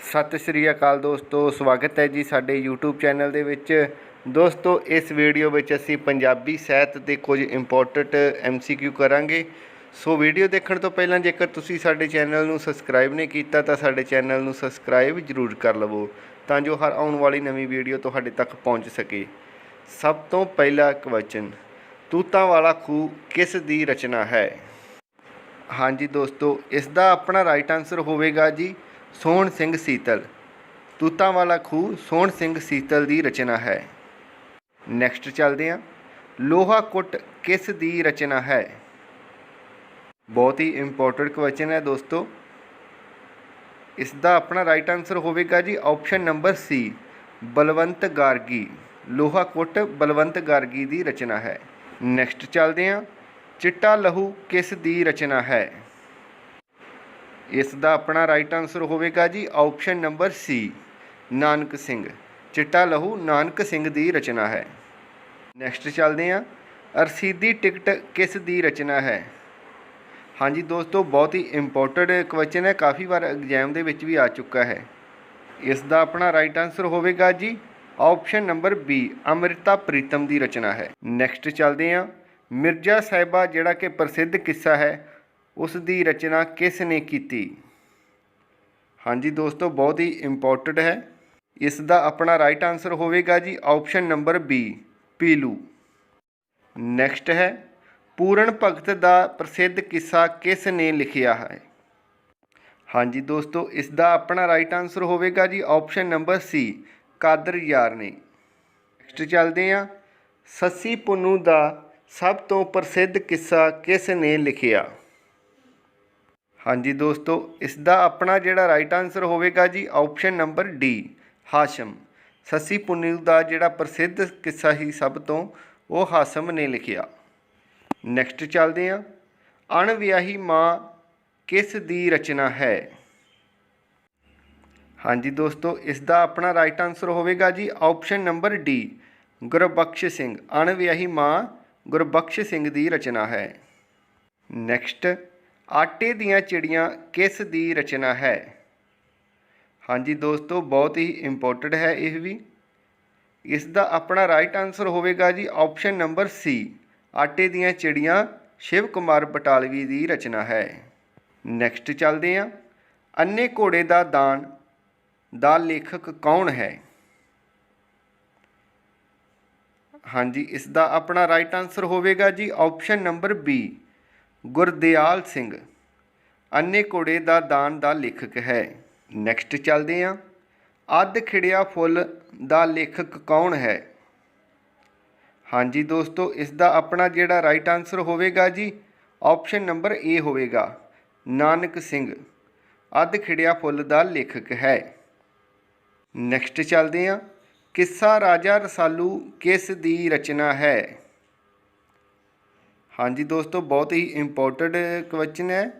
ਸਤਿ ਸ਼੍ਰੀ ਅਕਾਲ ਦੋਸਤੋ, ਸਵਾਗਤ ਹੈ ਜੀ ਸਾਡੇ YouTube ਚੈਨਲ ਦੇ ਵਿੱਚ। ਦੋਸਤੋ, ਇਸ ਵੀਡੀਓ ਵਿੱਚ ਅਸੀਂ ਪੰਜਾਬੀ ਸਾਹਿਤ ਦੇ ਕੁਝ ਇੰਪੋਰਟੈਂਟ MCQ ਕਰਾਂਗੇ। ਸੋ ਵੀਡੀਓ ਦੇਖਣ ਤੋਂ ਪਹਿਲਾਂ ਜੇਕਰ ਤੁਸੀਂ ਸਾਡੇ ਚੈਨਲ ਨੂੰ ਸਬਸਕ੍ਰਾਈਬ ਨਹੀਂ ਕੀਤਾ, ਤਾਂ ਸਾਡੇ ਚੈਨਲ ਨੂੰ ਸਬਸਕ੍ਰਾਈਬ ਜ਼ਰੂਰ ਕਰ ਲਵੋ, ਤਾਂ ਜੋ ਹਰ ਆਉਣ ਵਾਲੀ ਨਵੀਂ ਵੀਡੀਓ ਤੁਹਾਡੇ ਤੱਕ ਪਹੁੰਚ ਸਕੇ। ਸਭ ਤੋਂ ਪਹਿਲਾ ਕੁਐਸਚਨ ਤੂਤਾਂ ਵਾਲਾ ਖੂਹ ਕਿਸ ਦੀ ਰਚਨਾ ਹੈ? ਹਾਂਜੀ ਦੋਸਤੋ, ਇਸ ਦਾ ਆਪਣਾ ਰਾਈਟ ਆਨਸਰ ਹੋਵੇਗਾ ਜੀ। ਸੋਹਣ ਸਿੰਘ ਸੀਤਲ। ਤੂਤਾਂ ਵਾਲਾ ਖੂਹ ਸੋਹਣ ਸਿੰਘ ਸੀਤਲ ਦੀ ਰਚਨਾ ਹੈ। ਨੈਕਸਟ ਚੱਲਦੇ ਹਾਂ ਲੋਹਾ ਕੁੱਟ ਕਿਸ ਦੀ ਰਚਨਾ ਹੈ? ਬਹੁਤ ਹੀ ਇੰਪੋਰਟੈਂਟ ਕੁਐਸਚਨ ਹੈ ਦੋਸਤੋ। ਇਸ ਦਾ ਆਪਣਾ ਰਾਈਟ ਆਨਸਰ ਹੋਵੇਗਾ ਜੀ option number C Balwant Gargi. ਲੋਹਾ ਕੁੱਟ ਬਲਵੰਤ ਗਾਰਗੀ ਦੀ ਰਚਨਾ ਹੈ। ਨੈਕਸਟ ਚੱਲਦੇ ਹਾਂ ਚਿੱਟਾ ਲਹੂ ਕਿਸ ਦੀ ਰਚਨਾ ਹੈ? ਇਸ ਦਾ ਆਪਣਾ ਰਾਈਟ ਆਨਸਰ ਹੋਵੇਗਾ ਜੀ option number C Nanak Singh. ਚਿੱਟਾ ਲਹੂ ਨਾਨਕ ਸਿੰਘ ਦੀ ਰਚਨਾ ਹੈ। ਨੈਕਸਟ ਚੱਲਦੇ ਹਾਂ। ਅਰਸੀਦੀ ਟਿਕਟ ਕਿਸ ਦੀ ਰਚਨਾ ਹੈ? ਹਾਂਜੀ ਦੋਸਤੋ, ਬਹੁਤ ਹੀ ਇੰਪੋਰਟੈਂਟ ਕੁਐਸਚਨ ਹੈ, ਕਾਫੀ ਵਾਰ ਐਗਜ਼ਾਮ ਦੇ ਵਿੱਚ ਵੀ ਆ ਚੁੱਕਾ ਹੈ। ਇਸ ਦਾ ਆਪਣਾ ਰਾਈਟ ਆਨਸਰ ਹੋਵੇਗਾ ਜੀ option number B Amrita Pritam ਦੀ ਰਚਨਾ ਹੈ। ਨੈਕਸਟ ਚੱਲਦੇ ਹਾਂ। ਮਿਰਜ਼ਾ ਸਾਹਿਬਾ, ਜਿਹੜਾ ਕਿ ਪ੍ਰਸਿੱਧ ਕਿੱਸਾ ਹੈ ਉਸ ਦੀ ਰਚਨਾ ਕਿਸ ਨੇ ਕੀਤੀ? ਹਾਂਜੀ ਦੋਸਤੋ, ਬਹੁਤ ਹੀ ਇੰਪੋਰਟੈਂਟ ਹੈ। ਇਸ ਦਾ ਆਪਣਾ ਰਾਈਟ ਆਨਸਰ ਹੋਵੇਗਾ ਜੀ option number B Peelu. Next ਹੈ, ਪੂਰਨ ਭਗਤ ਦਾ ਪ੍ਰਸਿੱਧ ਕਿੱਸਾ ਕਿਸ ਨੇ ਲਿਖਿਆ ਹੈ? ਹਾਂਜੀ ਦੋਸਤੋ, ਇਸ ਦਾ ਆਪਣਾ ਰਾਈਟ ਆਨਸਰ ਹੋਵੇਗਾ ਜੀ ਆਪਸ਼ਨ ਨੰਬਰ ਸੀ ਕਾਦਰ ਯਾਰ ਨੇ। ਨੈਕਸਟ ਚੱਲਦੇ ਹਾਂ। ਸੱਸੀ ਪੁੰਨੂ ਦਾ ਸਭ ਤੋਂ ਪ੍ਰਸਿੱਧ ਕਿੱਸਾ ਕਿਸ ਨੇ ਲਿਖਿਆ? ਹਾਂਜੀ ਦੋਸਤੋ ਇਸ ਦਾ ਆਪਣਾ ਜਿਹੜਾ ਰਾਈਟ ਆਨਸਰ ਹੋਵੇਗਾ ਜੀ option number D Hasham. Sassi Punnu ਦਾ ਜਿਹੜਾ ਪ੍ਰਸਿੱਧ ਕਿੱਸਾ ਹੀ ਸਭ ਤੋਂ, ਉਹ ਹਾਸ਼ਮ ਨੇ ਲਿਖਿਆ। ਨੈਕਸਟ ਚੱਲਦੇ ਹਾਂ। ਅਣਵਿਆਹੀ ਮਾਂ ਕਿਸ ਦੀ ਰਚਨਾ ਹੈ? ਹਾਂਜੀ ਦੋਸਤੋ ਇਸ ਦਾ ਆਪਣਾ ਰਾਈਟ ਆਨਸਰ ਹੋਵੇਗਾ ਜੀ option number D Gurbakhsh Singh. ਅਣਵਿਆਹੀ ਮਾਂ ਗੁਰਬਖਸ਼ ਸਿੰਘ ਦੀ ਰਚਨਾ ਹੈ। ਨੈਕਸਟ ਆਟੇ ਦੀਆਂ ਚਿੜੀਆਂ ਕਿਸ ਦੀ ਰਚਨਾ ਹੈ? ਹਾਂਜੀ ਦੋਸਤੋ, ਬਹੁਤ ਹੀ ਇੰਪੋਰਟੈਂਟ ਹੈ ਇਹ ਵੀ। ਇਸ ਦਾ ਆਪਣਾ ਰਾਈਟ ਆਨਸਰ ਹੋਵੇਗਾ ਜੀ ਆਪਸ਼ਨ ਨੰਬਰ ਸੀ ਆਟੇ ਦੀਆਂ ਚਿੜੀਆਂ ਸ਼ਿਵ ਕੁਮਾਰ ਬਟਾਲਵੀ ਦੀ ਰਚਨਾ ਹੈ। ਨੈਕਸਟ ਚੱਲਦੇ ਹਾਂ। ਅੰਨੇ ਘੋੜੇ ਦਾ ਦਾਨ, ਦਾ ਲੇਖਕ ਕੌਣ ਹੈ? ਹਾਂਜੀ ਇਸ ਦਾ ਆਪਣਾ ਰਾਈਟ ਆਨਸਰ ਹੋਵੇਗਾ ਜੀ option number B Gurdial Singh ਅੰਨੇ ਘੋੜੇ ਦਾ ਦਾਨ ਦਾ ਲੇਖਕ ਹੈ। ਨੈਕਸਟ ਚੱਲਦੇ ਹਾਂ ਅੱਧ ਖਿੜਿਆ ਫੁੱਲ ਦਾ ਲੇਖਕ ਕੌਣ ਹੈ? ਹਾਂਜੀ ਦੋਸਤੋ, ਇਸ ਦਾ ਆਪਣਾ ਜਿਹੜਾ ਰਾਈਟ ਆਨਸਰ ਹੋਵੇਗਾ ਜੀ ਆਪਸ਼ਨ ਨੰਬਰ ਏ ਹੋਵੇਗਾ। ਨਾਨਕ ਸਿੰਘ, ਅੱਧ ਖਿੜਿਆ ਫੁੱਲ ਦਾ ਲੇਖਕ ਹੈ। ਨੈਕਸਟ ਚੱਲਦੇ ਹਾਂ ਕਿੱਸਾ ਰਾਜਾ ਰਸਾਲੂ ਕਿਸ ਦੀ ਰਚਨਾ ਹੈ? ਹਾਂਜੀ ਦੋਸਤੋ, ਬਹੁਤ ਹੀ ਇੰਪੋਰਟੈਂਟ ਕੁਐਸਚਨ ਹੈ।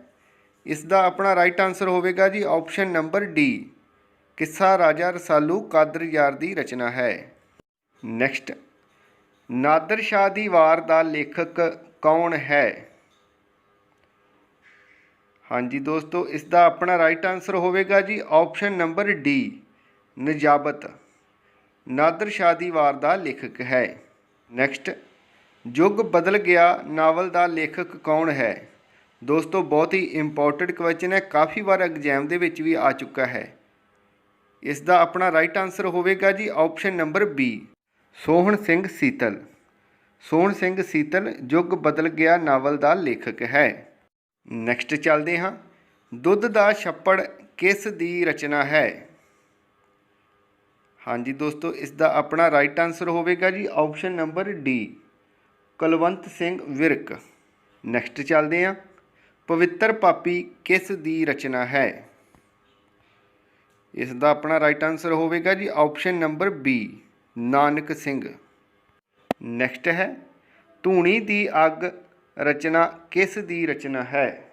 ਇਸ ਦਾ ਆਪਣਾ ਰਾਈਟ ਆਨਸਰ ਹੋਵੇਗਾ ਜੀ ਆਪਸ਼ਨ ਨੰਬਰ ਡੀ ਕਿੱਸਾ ਰਾਜਾ ਰਸਾਲੂ ਕਾਦਰ ਯਾਰ ਦੀ ਰਚਨਾ ਹੈ। ਨੈਕਸਟ ਨਾਦਰ ਸ਼ਾਹ ਦੀ ਵਾਰ ਦਾ ਲੇਖਕ ਕੌਣ ਹੈ? ਹਾਂਜੀ ਦੋਸਤੋ ਇਸ ਦਾ ਆਪਣਾ ਰਾਈਟ ਆਨਸਰ ਹੋਵੇਗਾ ਜੀ option number D Najabat. Nadir Shah ਦੀ ਵਾਰ ਦਾ ਲੇਖਕ ਹੈ। ਨੈਕਸਟ ਯੁੱਗ ਬਦਲ ਗਿਆ, ਨਾਵਲ ਦਾ ਲੇਖਕ ਕੌਣ ਹੈ? ਦੋਸਤੋ, ਬਹੁਤ ਹੀ ਇੰਪੋਰਟੈਂਟ ਕੁਐਸਚਨ ਹੈ। ਕਾਫੀ ਵਾਰ ਐਗਜ਼ਾਮ ਦੇ ਵਿੱਚ ਵੀ ਆ ਚੁੱਕਾ ਹੈ। ਇਸ ਦਾ ਆਪਣਾ ਰਾਈਟ ਆਨਸਰ ਹੋਵੇਗਾ ਜੀ option number B Sohan Singh Sital. Sohan Singh Sital ਯੁੱਗ ਬਦਲ ਗਿਆ, ਨਾਵਲ ਦਾ ਲੇਖਕ ਹੈ। ਨੈਕਸਟ ਚੱਲਦੇ ਹਾਂ। ਦੁੱਧ ਦਾ ਛੱਪੜ ਕਿਸ ਦੀ ਰਚਨਾ ਹੈ? ਹਾਂਜੀ ਦੋਸਤੋ ਇਸ ਦਾ ਆਪਣਾ ਰਾਈਟ ਆਨਸਰ ਹੋਵੇਗਾ ਜੀ option number D Kulwant Singh Virk. Next ਚੱਲਦੇ ਹਾਂ ਪਵਿੱਤਰ ਪਾਪੀ ਕਿਸ ਦੀ ਰਚਨਾ ਹੈ? ਇਸ ਦਾ ਆਪਣਾ ਰਾਈਟ ਆਨਸਰ ਹੋਵੇਗਾ ਜੀ option number B Nanak Singh. Next ਹੈ, ਧੂਣੀ ਦੀ ਅੱਗ ਰਚਨਾ ਕਿਸ ਦੀ ਰਚਨਾ ਹੈ?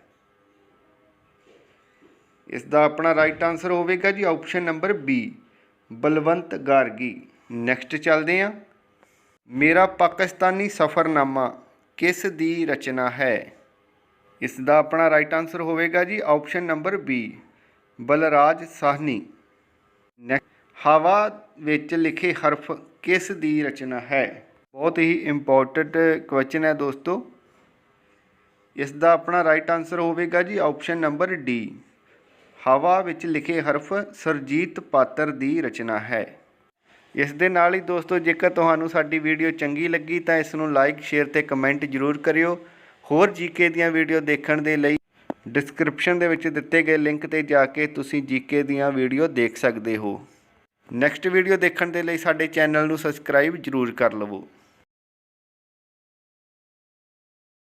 ਇਸ ਦਾ ਆਪਣਾ ਰਾਈਟ ਆਨਸਰ ਹੋਵੇਗਾ ਜੀ option number B Balwant Gargi. Next ਚੱਲਦੇ ਹਾਂ ਮੇਰਾ ਪਾਕਿਸਤਾਨੀ ਸਫ਼ਰਨਾਮਾ ਕਿਸ ਦੀ ਰਚਨਾ ਹੈ? ਇਸ ਦਾ ਆਪਣਾ ਰਾਈਟ ਆਨਸਰ ਹੋਵੇਗਾ ਜੀ option number B Balraj Sahni. ਹਵਾ ਵਿੱਚ ਲਿਖੇ ਹਰਫ ਕਿਸ ਦੀ ਰਚਨਾ ਹੈ? ਬਹੁਤ ਹੀ ਇੰਪੋਰਟੈਂਟ ਕੁਐਸਚਨ ਹੈ ਦੋਸਤੋ। ਇਸ ਦਾ ਆਪਣਾ ਰਾਈਟ ਆਨਸਰ ਹੋਵੇਗਾ ਜੀ ਆਪਸ਼ਨ ਨੰਬਰ ਡੀ ਹਵਾ ਵਿੱਚ ਲਿਖੇ ਹਰਫ ਸਰਜੀਤ ਪਾਤਰ ਦੀ ਰਚਨਾ ਹੈ। ਇਸ ਦੇ ਨਾਲ ਹੀ ਦੋਸਤੋ, ਜੇਕਰ ਤੁਹਾਨੂੰ ਸਾਡੀ ਵੀਡੀਓ ਚੰਗੀ ਲੱਗੀ ਤਾਂ ਇਸ ਨੂੰ ਲਾਈਕ ਸ਼ੇਅਰ ਤੇ ਕਮੈਂਟ ਜ਼ਰੂਰ ਕਰਿਓ। ਹੋਰ ਜੀਕੇ ਦੀਆਂ ਵੀਡੀਓ ਦੇਖਣ ਦੇ ਲਈ ਡਿਸਕ੍ਰਿਪਸ਼ਨ ਦੇ ਵਿੱਚ ਦਿੱਤੇ ਗਏ ਲਿੰਕ ਤੇ ਜਾ ਕੇ ਤੁਸੀਂ ਜੀਕੇ ਦੀਆਂ ਵੀਡੀਓ ਦੇਖ ਸਕਦੇ ਹੋ। ਨੈਕਸਟ ਵੀਡੀਓ ਦੇਖਣ ਦੇ ਲਈ ਸਾਡੇ ਚੈਨਲ ਨੂੰ ਸਬਸਕ੍ਰਾਈਬ ਜ਼ਰੂਰ ਕਰ ਲਵੋ।